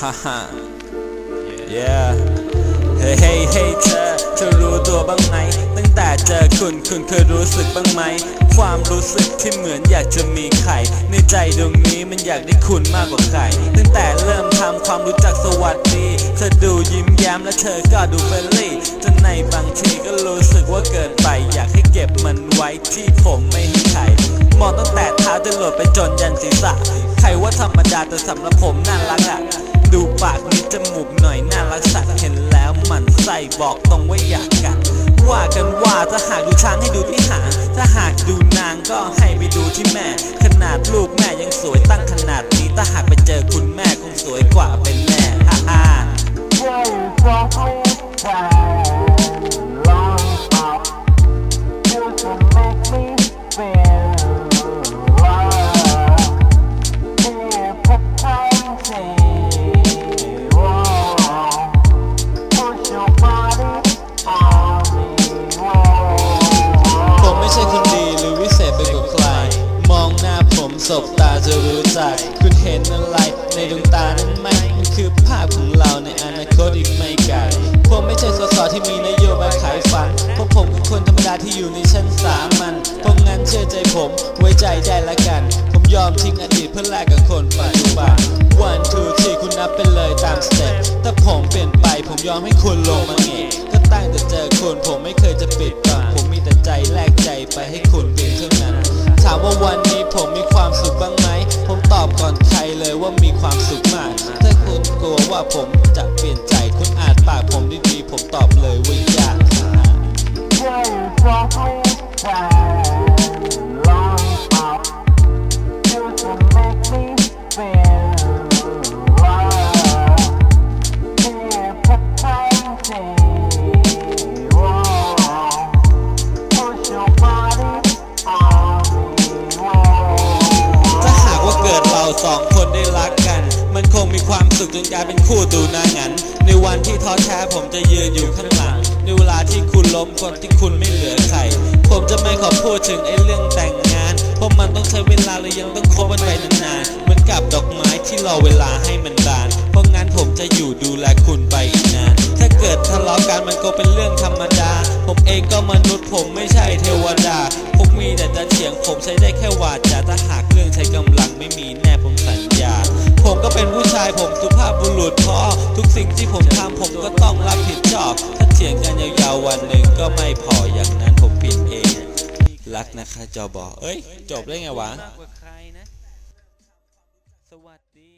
ฮ่าฮ่า yeah เฮ้เฮ้เฮ้เธอเธอรู้ตัวบ้างไหม ตั้งแต่เจอคุณคุณเคยรู้สึกบ้างไหม ความรู้สึกที่เหมือนอยากจะมีใครในใจดวงนี้มันอยากได้คุณมากกว่าใครตั้งแต่เริ่มทำความรู้จักสวัสดี เธอดูยิ้มแย้มและเธอก็ดูเฟรนลี่จนในบางทีก็รู้สึกว่าเกินไป อยากให้เก็บมันไว้ที่ผมไม่ให้ใครมองตั้งแต่เท้าจนหลดไปจนยันศีรษะ ใครว่าธรรมดาแต่สำหรับผมน่ารักอะ ดูปากนิดจมูกหน่อยน่ารักสัตว์เห็นแล้วมันใส่บอกตรงว่าอยากกัดว่ากันว่าถ้าหากดูช้างให้ดูที่หางถ้าหากดูนางก็ให้ไปดูที่แม่ ขนาดลูกแม่ยังสวยตั้งขนาดนี้ถ้าหากไปเจอคุณแม่คงสวยกว่าเป็น ใจคุณเห็นอะไรในดวงตานั้นไหมมันคือภาพของเราในอนาคตอีกไม่ไกลผมไม่ใช่สสที่มีนโยบายขายฝันเพราะผมคือคนธรรมดาที่อยู่ในชั้นสามัญเพราะงั้นเชื่อใจผมไว้ใจได้ละกัน ผมยอมทิ้งอดีตเพื่อแลกกับคนปัจจุบัน one two three คุณนับไปเลยตามสเต็ปถ้าผมเปลี่ยนไปผมยอมให้คุณลงมาเงะก็ตั้งแต่เจอคุณผมไม่เคยจะปิดบังผมมีแต่ใจแลกใจไปให้คุณเพียงเท่านั้น ถามว่าวันนี้ผมมีความสุขบ้างไหม อบก่อนใครเลยว่ามีความสุขมาก ถ้าคุณกลัวว่าผมจะเปลี่ยนใจคุณอาจปากผมดีๆผมตอบ ได้รักกัน มันคงมีความสุขจนกลายเป็นคู่ตูนางัน ในวันที่ท้อแท้ผมจะยืนอยู่ข้างหลัง ในเวลาที่คุณล้มคนที่คุณไม่เหลือใคร ผมจะไม่ขอพูดถึงไอ้เรื่องแต่งงาน เพราะมันต้องใช้เวลาและยังต้องคบกันไปนานๆ เหมือนกับดอกไม้ที่รอเวลาให้มันบาน เพราะงั้นผมจะอยู่ดูแลคุณไปอีกนาน ถ้าเกิดทะเลาะกันมันก็เป็นเรื่องธรรมดา ผมเองก็มนุษย์ผมไม่ใช่เทวดา ผมมีแต่จะเถียงผมใช้ได้แค่วาจาถ้าหากเรื่องใช้กำลังไม่มีแนายผมสุภาพบุรุษพอ ทุกสิ่งที่ผมทำผมก็ต้องรับผิดชอบ ถ้าเถียงกันยาวๆวันหนึ่งก็ไม่พออย่างนั้นผมผิดเอง รักนะคะจอบอเอ้ย จบได้ไงวะมากกว่าใครนะสวัสดี